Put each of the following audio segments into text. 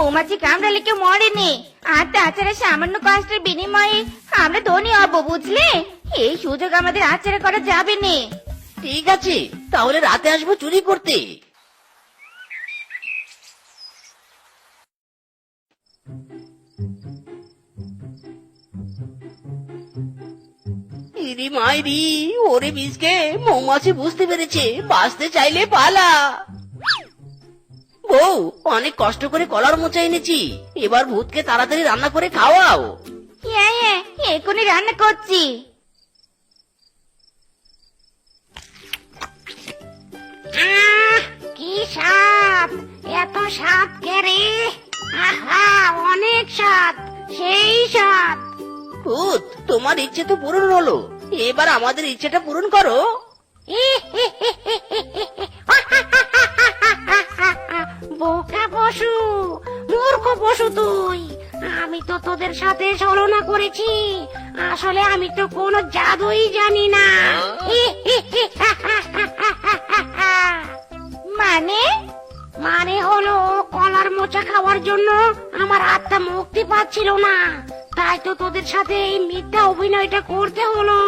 মৌমাছি কামড়ালে কেউ মরেনি। আর তাছাড়া সামান্য কষ্টের বিনিময়ে আমরা ধনী হব, বুঝলে? এই সুযোগ আমাদের আচারা করা যাবে না। ঠিক আছে, তাহলে রাতে আসব চুরি করতে। ইরি মাইরি, ওরে বীজকে মৌমাছি বুঝতে পেরেছে, বাঁচতে চাইলে পালা। বউ অনেক কষ্ট করে কলার মোচা এনেছি। এবার ভূতকে তাড়াতাড়ি রান্না করে খাওয়াও। হ্যাঁ হ্যাঁ এখনই রান্না করছি। কি স্বাদ এত স্বাদ কে রে? আহা অনেক স্বাদ সেই স্বাদ। ভূত তোমার ইচ্ছে তো পূরণ হলো। এবার আমাদের ইচ্ছেটা পূরণ করো। বোকা তোদের সাথে ছলনা করেছি। আসলে আমি তো কোনো জাদুই জানি না। মানে? মানে হলো কলার মোচা খাওয়ার জন্য আমার আত্মা মুক্তি পাচ্ছিল না। তাই তো তোদের সাথে এই মিথ্যা অভিনয়টা করতে হলো।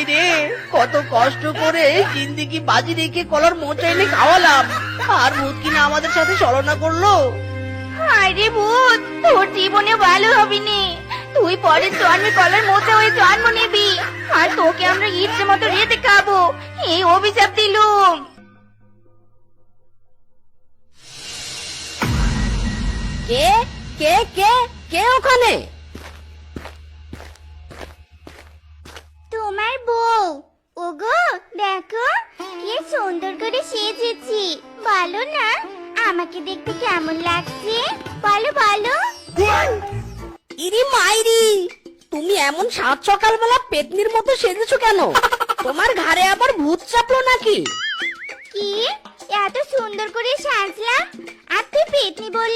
হায় হায় রে কত কষ্ট করে জিন্দিগি বাজি রেখে কলার মোচা এনে খাওয়ালাম। আর ভূত কিনা আমাদের সাথে ছলনা করল? আরে ভূত তোর জীবনে ভালো হবে নি তুই পরের জন্মে কলার মতো হয়ে জন্ম নিবি। আর তোকে আমরা ইচ্ছে মতো রেতে খাব। এই অভিশাপ দিলুম। কে? কে? কে? কে ওখানে? বউ। ওগো দেখো কি সুন্দর করে সেজেছি। বলো না আমাকে দেখতে কেমন লাগছে? বলো বলো। ইরি মাইরি তুমি এমন সাত সকালবেলা পেতনির মতো সেজেছো কেন? তোমার ঘাড়ে আবার ভূত চাপলো নাকি? কি? এত সুন্দর করে সাজলাম? আর তুই পেতনি বললি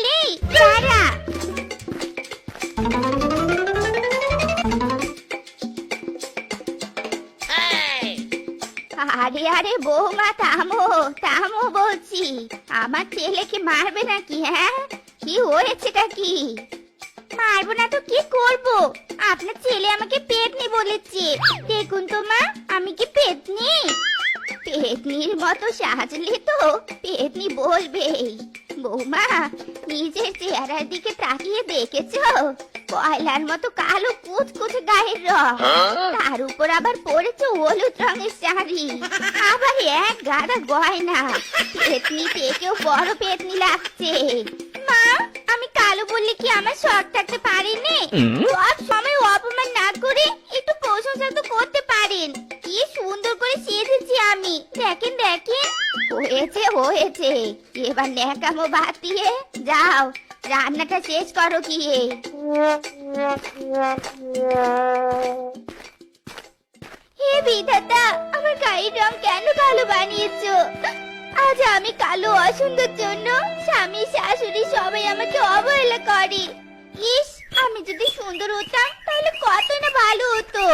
আরে আরে, বৌমা, থামো থামো বলছি। আমার ছেলেকে মারবে নাকি হ্যাঁ? কি হয়েছেটা কি? মারবো না তো কি করব? আপনার ছেলে আমাকে পেতনি বলেছে। দেখুন তো মা, আমি কি পেতনি? পেতনির মতো সাজলে তো পেতনি বলবেই। বৌমা, নিজের চেহারার দিকে তাকিয়ে দেখেছ? কয়লার মতো কালো কুচকুচে গায়ের রং। তার উপর আবার পরেছে হলুদ রঙের শাড়ি। আবার এক গাদা গয়না। পেতনি থেকেও বড় পেতনি লাগছে। মা আমি কালো বললে কি আমার শখ থাকতে পারেনি? সব সময় অপমান না করে একটু প্রশংসা তো করতে পারেন। কি সুন্দর করে সেজেছি আমি। দেখেন দেখেন। হয়েছে হয়েছে। এবার ন্যাকামো ভাত দিয়ে যাও। রান্নাটা শেষ করো গিয়ে হে বিধাতা, আমার গায়ের রং কেন কালো বানিয়েছো? আজ আমি কালো অসুন্দর জন্য স্বামী, শাশুড়ি সবাই আমাকে অবহেলা করে। ইস, আমি যদি সুন্দর হতাম, তাহলে কত না ভালো হতো।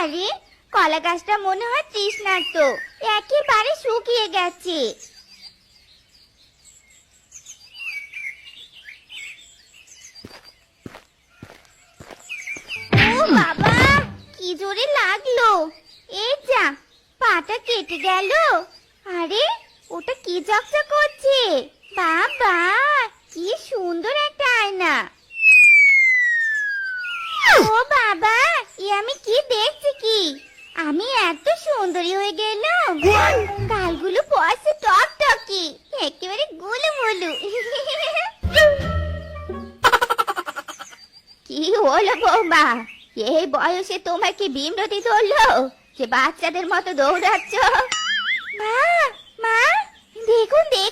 আহারে কলা গাছটা মনে হয় তৃষ্ণার্ত। একেবারে শুকিয়ে গেছে। ও বাবা, কি জোরে লাগল। এই যা, পাটা কেটে গেল। আরে, ওটা কি চকচক করছে? বাবা, কি সুন্দর একটা আয়না ও বাবা এ আমি কি দেখছি কি আমি এত সুন্দরী হয়ে গেলাম। গালগুলো পয়সা টক টকি একেবারে গুলু মুলু কি হলো বৌমা? এই বয়সে তোমার কি বিমরতি ধরলো? যে বাচ্চাদের মতো দৌড়াচ্ছ? মা মা দেখুন দেখ